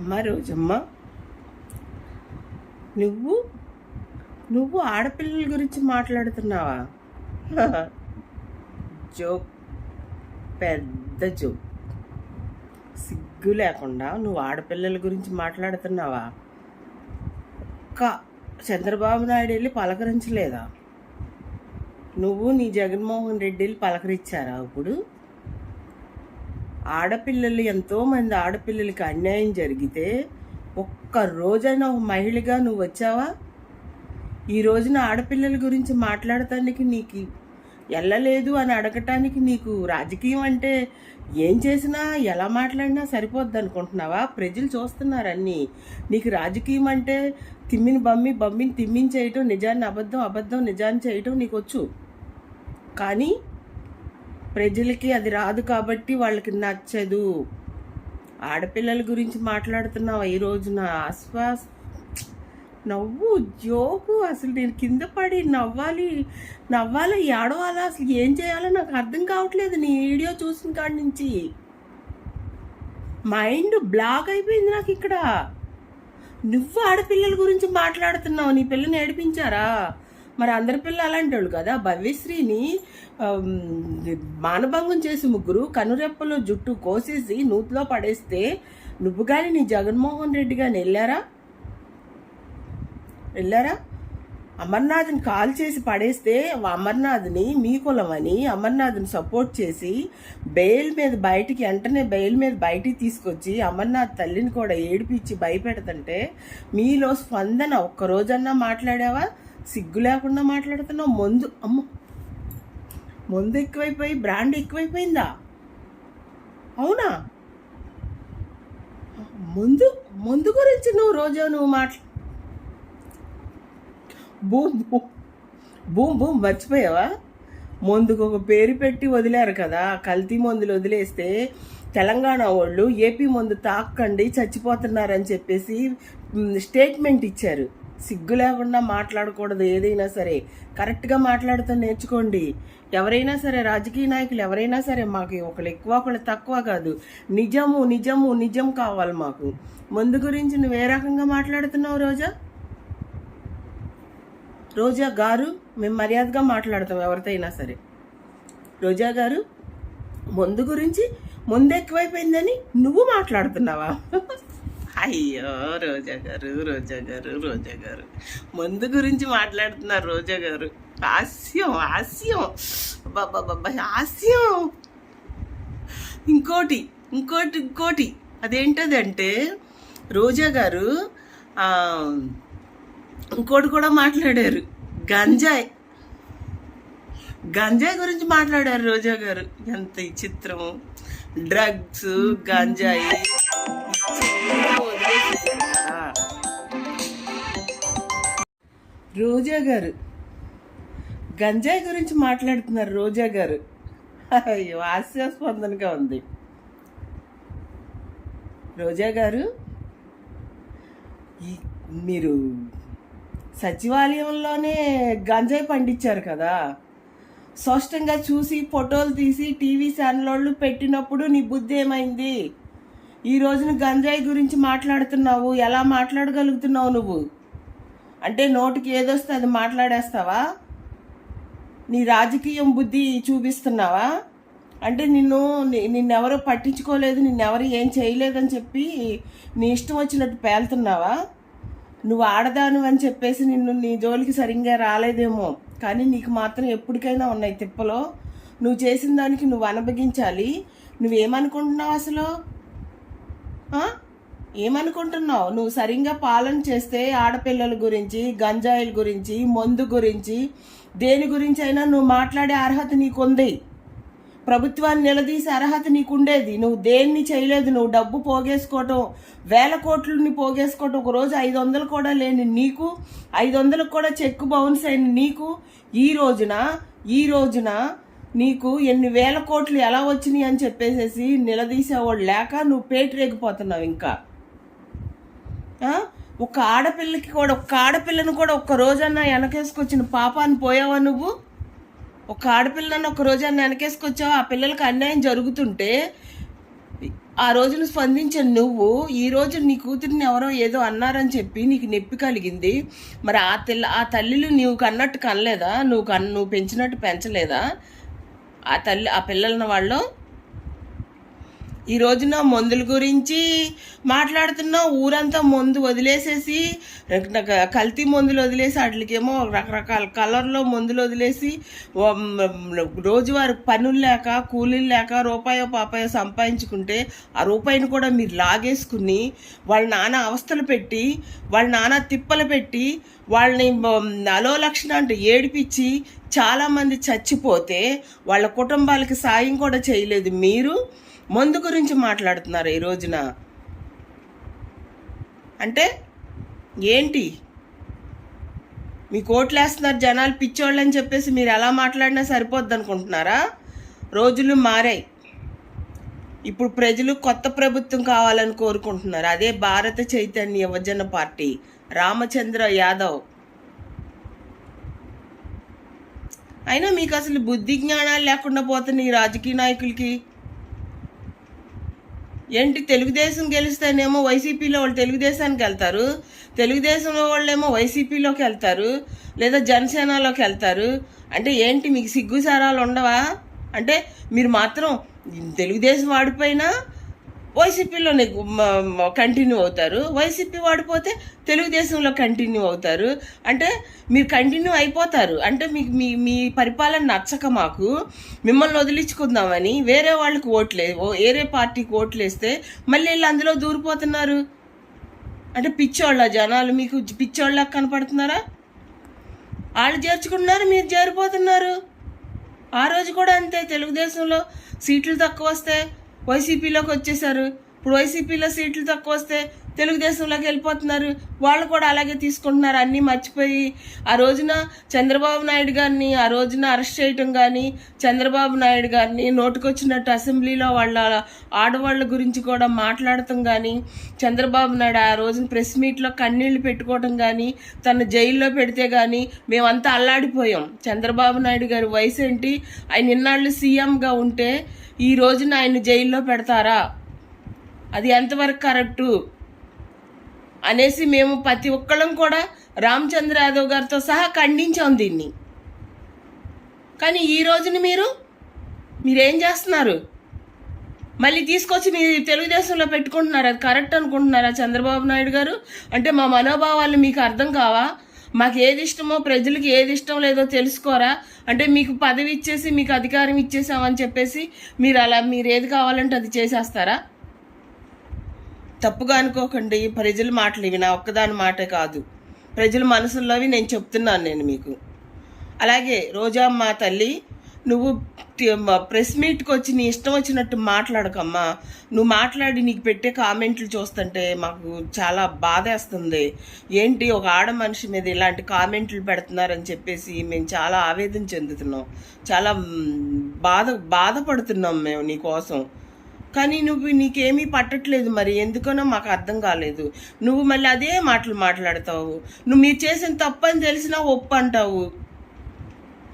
అమ్మ రోజమ్మ నువ్వు నువ్వు ఆడపిల్లల గురించి మాట్లాడుతున్నావా? జోక్ పెద్ద జోక్. సిగ్గు లేకుండా నువ్వు ఆడపిల్లల గురించి మాట్లాడుతున్నావా? ఒక్క చంద్రబాబు నాయుడు వెళ్ళి పలకరించలేదా? నువ్వు నీ జగన్మోహన్ రెడ్డి వెళ్ళి పలకరించారా ఇప్పుడు? ఆడపిల్లలు ఎంతోమంది ఆడపిల్లలకి అన్యాయం జరిగితే ఒక్క రోజైనా ఒక మహిళగా నువ్వు వచ్చావా? ఈ రోజున ఆడపిల్లల గురించి మాట్లాడటానికి నీకు వెళ్ళలేదు అని అడగటానికి నీకు రాజకీయం అంటే ఏం చేసినా ఎలా మాట్లాడినా సరిపోద్ది అనుకుంటున్నావా? ప్రజలు చూస్తున్నారన్నీ నీకు రాజకీయం అంటే తిమ్మిని బమ్మి బమ్మిని తిమ్మించేయటం నిజాన్ని అబద్ధం అబద్ధం నిజాన్ని చేయటం నీకు వచ్చు. కానీ ప్రజలకి అది రాదు కాబట్టి వాళ్ళకి నచ్చదు. ఆడపిల్లల గురించి మాట్లాడుతున్నావు? ఈ రోజున ఆశ్వాస్ నవ్వు జోకు అసలు నేను కింద పడి నవ్వాలి నవ్వాలి ఏడవాలా? అసలు ఏం చేయాలో నాకు అర్థం కావట్లేదు నీ వీడియో చూసిన కాడి నుంచి. మైండ్ బ్లాక్ అయిపోయింది నాకు ఇక్కడ. నువ్వు ఆడపిల్లల గురించి మాట్లాడుతున్నావు. నీ పిల్లని ఏడిపించారా? మరి అందరి పిల్ల అలాంటి వాళ్ళు కదా? భవ్యశ్రీని మానభంగం చేసి ముగ్గురు కనురెప్పలో జుట్టు కోసేసి నూతిలో పడేస్తే నువ్వు కానీ నీ జగన్మోహన్ రెడ్డి కానీ వెళ్ళారా? వెళ్ళారా? అమర్నాథ్ని కాల్ చేసి పడేస్తే అమర్నాథ్ని మీ కులమని అమర్నాథ్ని సపోర్ట్ చేసి బెయిల్ మీద బయటికి వెంటనే బెయిల్ మీద బయటికి తీసుకొచ్చి అమర్నాథ్ తల్లిని కూడా ఏడిపించి భయపెడతంటే మీలో స్పందన ఒక్క రోజన్నా మాట్లాడావా? సిగ్గు లేకుండా మాట్లాడుతున్నావు. ముందు అమ్మ. ముందు ఎక్కువైపోయి బ్రాండ్ ఎక్కువైపోయిందా? అవునా? ముందు ముందు గురించి నువ్వు రోజు నువ్వు మాట్లా బూమ్ బూమ్ బూమ్ బూమ్ మర్చిపోయావా? ముందుకు ఒక పేరు పెట్టి వదిలేరు కదా. కల్తీ మందులు వదిలేస్తే తెలంగాణ వాళ్ళు ఏపీ మందు తాకండి చచ్చిపోతున్నారని చెప్పేసి స్టేట్మెంట్ ఇచ్చారు. సిగ్గు లేకుండా మాట్లాడకూడదు ఏదైనా సరే. కరెక్ట్గా మాట్లాడుతూ నేర్చుకోండి. ఎవరైనా సరే రాజకీయ నాయకులు ఎవరైనా సరే మాకు ఒకళ్ళు ఎక్కువ ఒకళ్ళు తక్కువ కాదు. నిజము నిజము నిజం కావాలి మాకు. ముందు గురించి నువ్వు ఏ రకంగా మాట్లాడుతున్నావు రోజా? రోజా గారు మేము మర్యాదగా మాట్లాడతాం ఎవరితో సరే. రోజా గారు ముందు గురించి ముందు ఎక్కువైపోయిందని నువ్వు మాట్లాడుతున్నావా? అయ్యో రోజా గారు రోజా గారు రోజా గారు. ముందు గురించి మాట్లాడుతున్నారు రోజా గారు. హాస్యం హాస్యం. బాబా హాస్యం. ఇంకోటి ఇంకోటి ఇంకోటి. అదేంటదంటే రోజా గారు ఇంకోటి కూడా మాట్లాడారు. గంజాయి. గంజాయి గురించి మాట్లాడారు రోజా గారు. ఎంత విచిత్రం డ్రగ్స్ గంజాయి. రోజా గారు. గంజాయి గురించి మాట్లాడుతున్నారు రోజా గారు. అయ్యో హాస్యాస్పందనగా ఉంది. రోజా గారు ఈ మీరు సచివాలయంలోనే గంజాయి పండించారు కదా. స్పష్టంగా చూసి ఫోటోలు తీసి టీవీ ఛానల్ వాళ్ళు పెట్టినప్పుడు నీ బుద్ధి ఏమైంది? ఈ రోజున గంజాయి గురించి మాట్లాడుతున్నావు ఎలా మాట్లాడగలుగుతున్నావు నువ్వు? అంటే నోటికి ఏదొస్తే అది మాట్లాడేస్తావా? నీ రాజకీయం బుద్ధి చూపిస్తున్నావా? అంటే నిన్ను నిన్నెవరో పట్టించుకోలేదు నిన్నెవరు ఏం చేయలేదని చెప్పి నీ ఇష్టం వచ్చినట్టు పేలుతున్నావా? నువ్వు ఆడదాను అని చెప్పేసి నిన్ను నీ జోలికి సరిగ్గా రాలేదేమో. కానీ నీకు మాత్రం ఎప్పటికైనా ఉన్నాయి తిప్పలో. నువ్వు చేసిన దానికి నువ్వు అనుభగించాలి నువ్వేమనుకుంటున్నావు అసలు? ఏమనుకుంటున్నావు? నువ్వు సరిగ్గా పాలన చేస్తే ఆడపిల్లల గురించి గంజాయిల గురించి మందు గురించి దేని గురించి అయినా నువ్వు మాట్లాడే అర్హత నీకుంది. ప్రభుత్వాన్ని నిలదీసే అర్హత నీకుండేది. నువ్వు దేన్ని చేయలేదు. నువ్వు డబ్బు పోగేసుకోవటం వేల కోట్లని పోగేసుకోవటం ఒక రోజు ఐదు వందలు కూడా లేని నీకు ఐదు వందలకు కూడా చెక్ బౌన్స్ అయిన నీకు ఈ రోజున ఈ రోజున నీకు ఎన్ని వేల కోట్లు ఎలా వచ్చినాయి అని చెప్పేసేసి నిలదీసేవాడు లేక నువ్వు పేటరేగిపోతున్నావు ఇంకా. ఒక ఆడపిల్లకి కూడా ఒక్క ఆడపిల్లను కూడా ఒక్క రోజన్నా వెనకేసుకొచ్చిన పాపాన్ని పోయావా నువ్వు? ఒక ఆడపిల్లని ఒక రోజన్నా వెనకేసుకొచ్చావు? ఆ పిల్లలకి అన్యాయం జరుగుతుంటే ఆ రోజును స్పందించిన నువ్వు ఈ రోజు నీ కూతురిని ఎవరో ఏదో అన్నారని చెప్పి నీకు నొప్పి కలిగింది. మరి ఆ తెల్ల ఆ తల్లిలు నీవు కన్నట్టు కనలేదా? నువ్వు కన్ నువ్వు పెంచినట్టు పెంచలేదా? ఆ తల్లి ఆ పిల్లలను వాళ్ళు ఈ రోజున మందుల గురించి మాట్లాడుతున్నా ఊరంతా మందు వదిలేసేసి కల్తీ మందులు వదిలేసి వాటికేమో రకరకాల కలర్లో మందులు వదిలేసి రోజువారి పనులు లేక కూలీలు లేక రూపాయో పాపాయో సంపాదించుకుంటే ఆ రూపాయిని కూడా మీరు లాగేసుకుని వాళ్ళ నాన్న అవస్థలు పెట్టి వాళ్ళ నాన్న తిప్పలు పెట్టి వాళ్ళని అలో లక్షణ అంటే ఏడిపించి చాలామంది చచ్చిపోతే వాళ్ళ కుటుంబాలకి సాయం కూడా చేయలేదు మీరు. మందు గురించి మాట్లాడుతున్నారు ఈ రోజున. అంటే ఏంటి? మీకు ఓట్లేస్తున్నారు జనాలు పిచ్చోళ్ళు అని చెప్పేసి మీరు ఎలా మాట్లాడినా సరిపోద్ది అనుకుంటున్నారా రోజులు మారాయి. ఇప్పుడు ప్రజలు కొత్త ప్రభుత్వం కావాలని కోరుకుంటున్నారు. అదే భారత చైతన్య యువజన పార్టీ. రామచంద్ర యాదవ్. అయినా మీకు అసలు బుద్ధి జ్ఞానాలు లేకుండా పోతున్నాయి ఈ రాజకీయ నాయకులకి ఏంటి తెలుగుదేశం గెలిస్తేనేమో వైసీపీలో వాళ్ళు తెలుగుదేశానికి వెళ్తారు తెలుగుదేశంలో వాళ్ళేమో వైసీపీలోకి వెళ్తారు లేదా జనసేనలోకి వెళ్తారు. అంటే ఏంటి మీకు సిగ్గుసారాలు ఉండవా? అంటే మీరు మాత్రం తెలుగుదేశం వాడిపోయినా వైసీపీలోనే కంటిన్యూ అవుతారు. వైసీపీ వాడిపోతే తెలుగుదేశంలో కంటిన్యూ అవుతారు. అంటే మీరు కంటిన్యూ అయిపోతారు. అంటే మీకు మీ మీ పరిపాలన నచ్చక మాకు. మిమ్మల్ని వదిలించుకుందామని వేరే వాళ్ళకి ఓట్లే ఓ- వేరే పార్టీకి ఓట్లు వేస్తే మళ్ళీ వీళ్ళు అందులో దూరిపోతున్నారు. అంటే పిచ్చోళ్ళ జనాలు మీకు పిచ్చోళ్ళ కనపడుతున్నారా? వాళ్ళు చేర్చుకుంటున్నారు మీరు చేరిపోతున్నారు. ఆ రోజు కూడా అంతే. తెలుగుదేశంలో సీట్లు తక్కువ వస్తే వైసీపీలోకి వచ్చేసారు. ఇప్పుడు వైసీపీలో సీట్లు తక్కువ వస్తే తెలుగుదేశంలోకి వెళ్ళిపోతున్నారు. వాళ్ళు కూడా అలాగే తీసుకుంటున్నారు. అన్నీ మర్చిపోయి ఆ రోజున చంద్రబాబు నాయుడు గారిని ఆ రోజున అరెస్ట్ చేయటం కానీ చంద్రబాబు నాయుడు గారిని నోటుకొచ్చినట్టు అసెంబ్లీలో వాళ్ళ ఆడవాళ్ళ గురించి కూడా మాట్లాడటం కానీ చంద్రబాబు నాయుడు ఆ రోజున ప్రెస్ మీట్లో కన్నీళ్ళు పెట్టుకోవటం కానీ తను జైల్లో పెడితే కానీ మేమంతా అల్లాడిపోయాం. చంద్రబాబు నాయుడు గారి వయసు ఏంటి? ఆయన ఇన్నాళ్ళు సీఎంగా ఉంటే ఈ రోజున ఆయన జైల్లో పెడతారా? అది ఎంతవరకు కరెక్టు? అనేసి మేము ప్రతి ఒక్కళ్ళం కూడా రామచంద్ర యాదవ్ గారితో సహా ఖండించాం దీన్ని. కానీ ఈ రోజున మీరు మీరేం చేస్తున్నారు? మళ్ళీ తీసుకొచ్చి మీరు తెలుగుదేశంలో పెట్టుకుంటున్నారు? అది కరెక్ట్ అనుకుంటున్నారా చంద్రబాబు నాయుడు గారు? అంటే మా మనోభావాలు మీకు అర్థం కావా? మాకు ఏది ఇష్టమో ప్రజలకి ఏది ఇష్టం లేదో తెలుసుకోరా? అంటే మీకు పదవి ఇచ్చేసి మీకు అధికారం ఇచ్చేసామని చెప్పేసి మీరు అలా మీరు ఏది కావాలంటే అది చేసేస్తారా? తప్పుగా అనుకోకండి. ప్రజల మాటలు ఇవి నా ఒక్కదాని మాటే కాదు. ప్రజల మనసుల్లోవి నేను చెప్తున్నాను నేను మీకు. అలాగే రోజామ్మ తల్లి నువ్వు ప్రెస్ మీట్కి వచ్చి నీ ఇష్టం వచ్చినట్టు మాట్లాడకమ్మా. నువ్వు మాట్లాడి నీకు పెట్టే కామెంట్లు చూస్తుంటే మాకు చాలా బాధేస్తుంది ఏంటి ఒక ఆడ మనిషి మీద ఇలాంటి కామెంట్లు పెడుతున్నారని చెప్పేసి మేము చాలా ఆవేదన చెందుతున్నాం. చాలా బాధ బాధపడుతున్నాం మేము నీకోసం కానీ నువ్వు నీకేమీ పట్టట్లేదు మరి. ఎందుకనో మాకు అర్థం కాలేదు. నువ్వు మళ్ళీ అదే మాటలు మాట్లాడతావు. నువ్వు మీరు చేసిన తప్పు అని తెలిసినా ఒప్పు అంటావు.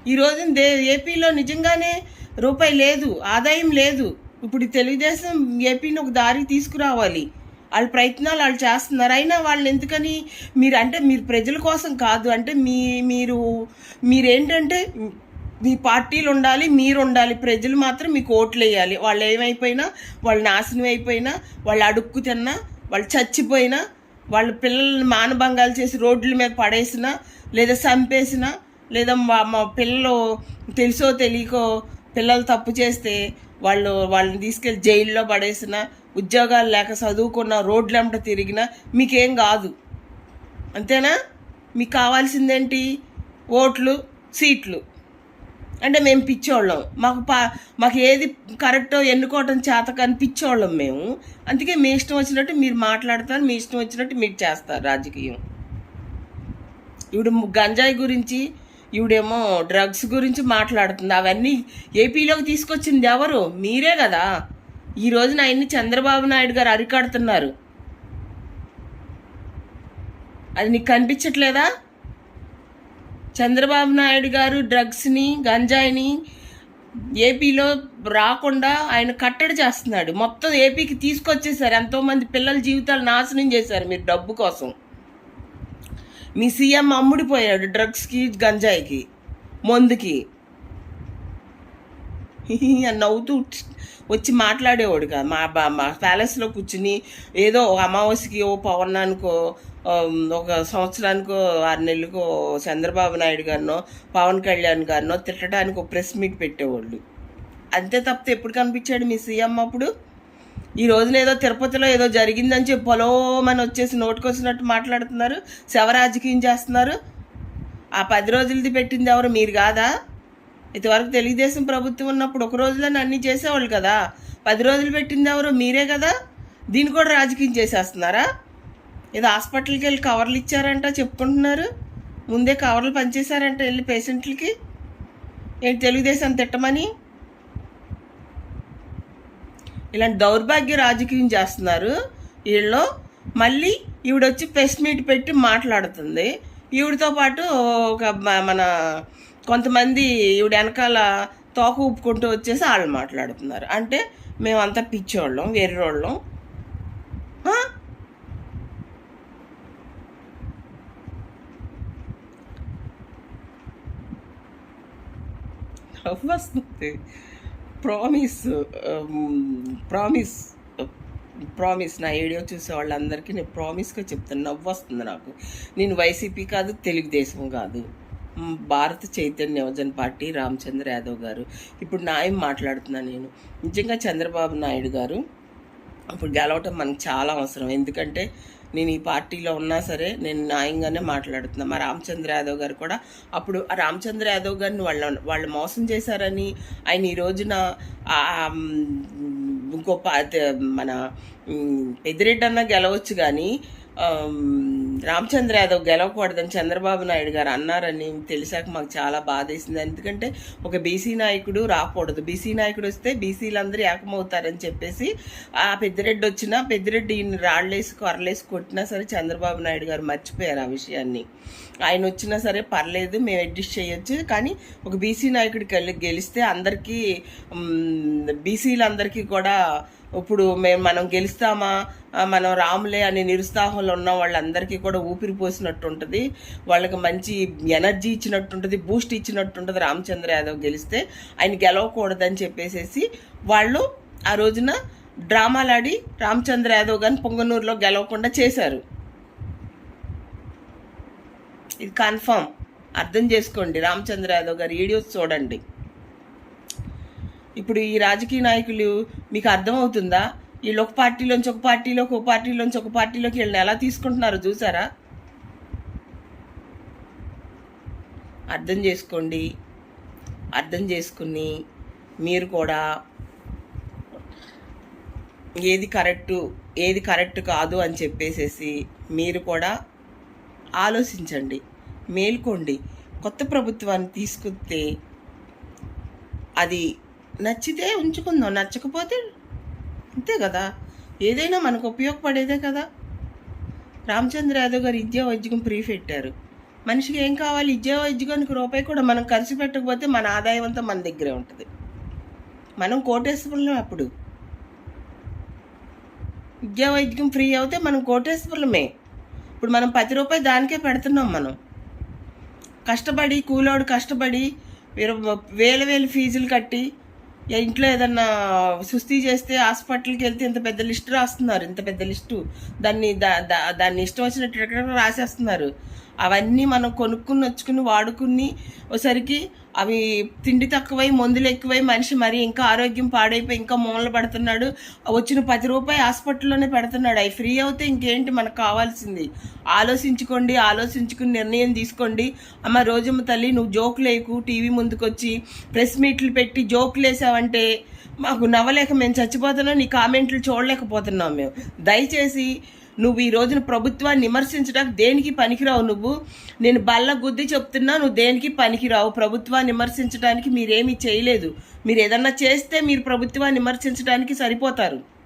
ఈ దే ఏపీలో నిజంగానే రూపాయి లేదు ఆదాయం లేదు. ఇప్పుడు తెలుగుదేశం ఏపీని ఒక దారి తీసుకురావాలి. వాళ్ళ ప్రయత్నాలు వాళ్ళు చేస్తున్నారు. అయినా వాళ్ళు ఎందుకని మీరు అంటే మీరు ప్రజల కోసం కాదు. అంటే మీ మీరు మీరేంటంటే మీ పార్టీలు ఉండాలి మీరు ఉండాలి. ప్రజలు మాత్రం మీకు ఓట్లు వేయాలి. వాళ్ళు ఏమైపోయినా వాళ్ళు నాశనం అయిపోయినా వాళ్ళు అడుక్కు తిన్నా వాళ్ళు చచ్చిపోయినా వాళ్ళ పిల్లల్ని మానభంగాలు చేసి రోడ్ల మీద పడేసినా లేదా చంపేసినా లేదా మా మా పిల్లలు తెలుసో తెలియకో పిల్లలు తప్పు చేస్తే వాళ్ళు వాళ్ళని తీసుకెళ్ళి జైల్లో పడేసిన ఉద్యోగాలు లేక చదువుకున్న రోడ్లంట తిరిగినా మీకేం కాదు. అంతేనా? మీకు కావాల్సిందేంటి? ఓట్లు సీట్లు. అంటే మేము పిచ్చోళ్ళం. మాకు పా మాకు ఏది కరెక్టో ఎన్నుకోవటం చేత కానీ పిచ్చోళ్ళం మేము. అందుకే మీ ఇష్టం వచ్చినట్టు మీరు మాట్లాడతారు మీ ఇష్టం వచ్చినట్టు మీరు చేస్తారు రాజకీయం. ఇవిడు గంజాయి గురించి ఈవిడేమో డ్రగ్స్ గురించి మాట్లాడుతుంది. అవన్నీ ఏపీలోకి తీసుకొచ్చింది ఎవరు? మీరే కదా. ఈ రోజున ఆయన్ని చంద్రబాబు నాయుడు గారు అరికడుతున్నారు. అది నీకు కనిపించట్లేదా? చంద్రబాబు నాయుడు గారు డ్రగ్స్ని గంజాయిని ఏపీలో రాకుండా ఆయన కట్టడి చేస్తున్నాడు. మొత్తం ఏపీకి తీసుకొచ్చేసారు ఎంతోమంది పిల్లల జీవితాలు నాశనం చేశారు మీరు డబ్బు కోసం. మీ సీఎం అమ్ముడిపోయాడు డ్రగ్స్కి గంజాయికి మందుకి. అని నవ్వుతూ వచ్చి మాట్లాడేవాడు మా బా- మా ప్యాలెస్లో కూర్చుని ఏదో అమావాస్యకి ఓ పవన్ అనుకో ఒక సంవత్సరానికో ఆరు నెలలకో చంద్రబాబు నాయుడు గారినో పవన్ కళ్యాణ్ గారినో తిట్టడానికి ఒక ప్రెస్ మీట్ పెట్టేవాళ్ళు. అంతే తప్పితే ఎప్పుడు కనిపించాడు మీ సీఎం అప్పుడు? ఈ రోజున ఏదో తిరుపతిలో ఏదో జరిగిందని చెప్పి పొలోమని వచ్చేసి నోటుకొచ్చినట్టు మాట్లాడుతున్నారు శవ రాజకీయం చేస్తున్నారు. ఆ పది రోజులది పెట్టింది ఎవరు? మీరు కాదా? ఇంతవరకు తెలుగుదేశం ప్రభుత్వం ఉన్నప్పుడు ఒక రోజులోనే అన్నీ చేసేవాళ్ళు కదా. పది రోజులు పెట్టింది ఎవరు? మీరే కదా? దీన్ని కూడా రాజకీయం చేసేస్తున్నారా? ఏదో హాస్పిటల్కి వెళ్ళి కవర్లు ఇచ్చారంట చెప్పుకుంటున్నారు. ముందే కవర్లు పనిచేశారంట వెళ్ళి పేషెంట్లకి. ఏంటి తెలుగుదేశం తిట్టమని? ఇలాంటి దౌర్భాగ్య రాజకీయం చేస్తున్నారు వీళ్ళు. మళ్ళీ ఈవిడొచ్చి ప్రెస్ మీట్ పెట్టి మాట్లాడుతుంది. ఈవిడతో పాటు ఒక మన కొంతమంది ఈవిడ వెనకాల తోక ఊపుకుంటూ వచ్చేసి వాళ్ళు మాట్లాడుతున్నారు. అంటే మేమంతా పిచ్చోళ్ళం వెర్రోళ్ళం. ఆ? వస్తుంది ప్రామిస్ ప్రామిస్ ప్రామిస్ నా వీడియో చూసే వాళ్ళందరికీ నేను ప్రామిస్గా చెప్తాను. నవ్వు వస్తుంది నాకు. నేను వైసీపీ కాదు తెలుగుదేశం కాదు. భారత చైతన్య యువజన పార్టీ రామచంద్ర యాదవ్ గారు. ఇప్పుడు నాయం మాట్లాడుతున్నాను నేను? నిజంగా చంద్రబాబు నాయుడు గారు ఇప్పుడు గెలవటం మనకు చాలా అవసరం. ఎందుకంటే నేను ఈ పార్టీలో ఉన్నా సరే నేను న్యాయంగానే మాట్లాడుతున్నా. మా రామచంద్ర యాదవ్ గారు కూడా అప్పుడు ఆ రామచంద్ర యాదవ్ గారిని వాళ్ళ వాళ్ళు మోసం చేశారని ఆయన ఈ రోజున ఇంకో మన మ్, పెద్దిరెడ్డి అన్న గెలవచ్చు కానీ రామచంద్ర యాదవ్ గెలవకూడదని చంద్రబాబు నాయుడు గారు అన్నారని తెలిసాక మాకు చాలా బాధేసింది. ఎందుకంటే ఒక బీసీ నాయకుడు రాకూడదు. బీసీ నాయకుడు వస్తే బీసీలందరూ ఏకమవుతారని చెప్పేసి ఆ పెద్దిరెడ్డి వచ్చినా పెద్దిరెడ్డి ఈయన రాళ్ళేసి కొరలేసి కొట్టినా సరే చంద్రబాబు నాయుడు గారు మర్చిపోయారు ఆ విషయాన్ని. ఆయన వచ్చినా సరే పర్లేదు మేము అడ్జస్ట్ చేయొచ్చు. కానీ ఒక బీసీ నాయకుడికి వెళ్ళి గెలిస్తే అందరికీ బీసీలందరికీ కూడా ఇప్పుడు మేము మనం గెలుస్తామా? మనం రాములే అనే నిరుత్సాహంలో ఉన్న వాళ్ళందరికీ కూడా ఊపిరి పోసినట్టు ఉంటుంది వాళ్ళకి మంచి ఎనర్జీ ఇచ్చినట్టు ఉంటుంది బూస్ట్ ఇచ్చినట్టు ఉంటుంది రామచంద్ర యాదవ్ గెలిస్తే ఆయన గెలవకూడదని చెప్పేసేసి వాళ్ళు ఆ రోజున డ్రామాలాడి రామచంద్ర యాదవ్ గారిని పొంగనూరులో గెలవకుండా చేశారు. ఇది కన్ఫామ్. అర్థం చేసుకోండి రామచంద్ర యాదవ్ గారి వీడియోస్ చూడండి. ఇప్పుడు ఈ రాజకీయ నాయకులు మీకు అర్థమవుతుందా? వీళ్ళు ఒక పార్టీలోంచి ఒక పార్టీలోకి ఒక పార్టీలోంచి ఒక పార్టీలోకి వీళ్ళని ఎలా తీసుకుంటున్నారో చూసారా? అర్థం చేసుకోండి. అర్థం చేసుకుని మీరు కూడా ఏది కరెక్టు ఏది కరెక్ట్ కాదు అని చెప్పేసేసి మీరు కూడా ఆలోచించండి. మేల్కోండి. కొత్త ప్రభుత్వాన్ని తీసుకొస్తే అది నచ్చితే ఉంచుకుందాం నచ్చకపోతే అంతే కదా. ఏదైనా మనకు ఉపయోగపడేదే కదా. రామచంద్ర యాదవ్ గారు విద్యా వైద్యం ఫ్రీ పెట్టారు మనిషికి ఏం కావాలి? విద్యా వైద్యకానికి రూపాయి కూడా మనం ఖర్చు పెట్టకపోతే మన ఆదాయం అంతా మన దగ్గరే ఉంటుంది. మనం కోటేశ్వరులం అప్పుడు. విద్యా వైద్యం ఫ్రీ అవుతే మనం కోటేశ్వరులమే. ఇప్పుడు మనం పది రూపాయలు దానికే పెడుతున్నాం మనం. కష్టపడి కూలోడు కష్టపడి వేల- వేల ఫీజులు కట్టి ఇంట్లో ఏదన్నా సుస్థి చేస్తే హాస్పిటల్కి వెళ్తే ఇంత పెద్ద లిస్ట్ రాస్తున్నారు ఇంత పెద్ద లిస్టు. దాన్ని దా- దా- దాన్ని ఇష్టం వచ్చినట్టు రాసేస్తున్నారు. అవన్నీ మనం కొనుక్కుని వచ్చుకుని వాడుకుని ఒకసారికి అవి తిండి తక్కువై మందులు ఎక్కువై మనిషి మరి ఇంకా ఆరోగ్యం పాడైపోయి ఇంకా మూలన పడుతున్నాడు. వచ్చిన పది రూపాయి హాస్పిటల్లోనే పెడుతున్నాడు. అవి ఫ్రీ అవుతే ఇంకేంటి మనకు కావాల్సింది? ఆలోచించుకోండి ఆలోచించుకుని నిర్ణయం తీసుకోండి. అమ్మ రోజమ్మ తల్లి నువ్వు జోకులు వేయకు టీవీ ముందుకొచ్చి ప్రెస్ మీట్లు పెట్టి జోకులు వేసావంటే మాకు నవ్వలేక మేము చచ్చిపోతున్నాం నీ కామెంట్లు చూడలేకపోతున్నాం మేము. దయచేసి నువ్వు ఈ రోజున ప్రభుత్వాన్ని విమర్శించడానికి దేనికి పనికిరావు నువ్వు? నేను బల్ల గుద్ది చెప్తున్నా నువ్వు దేనికి పనికిరావు? ప్రభుత్వాన్ని విమర్శించడానికి మీరేమీ చేయలేదు. మీరు ఏదన్నా చేస్తే మీరు ప్రభుత్వాన్ని విమర్శించడానికి సరిపోతారు.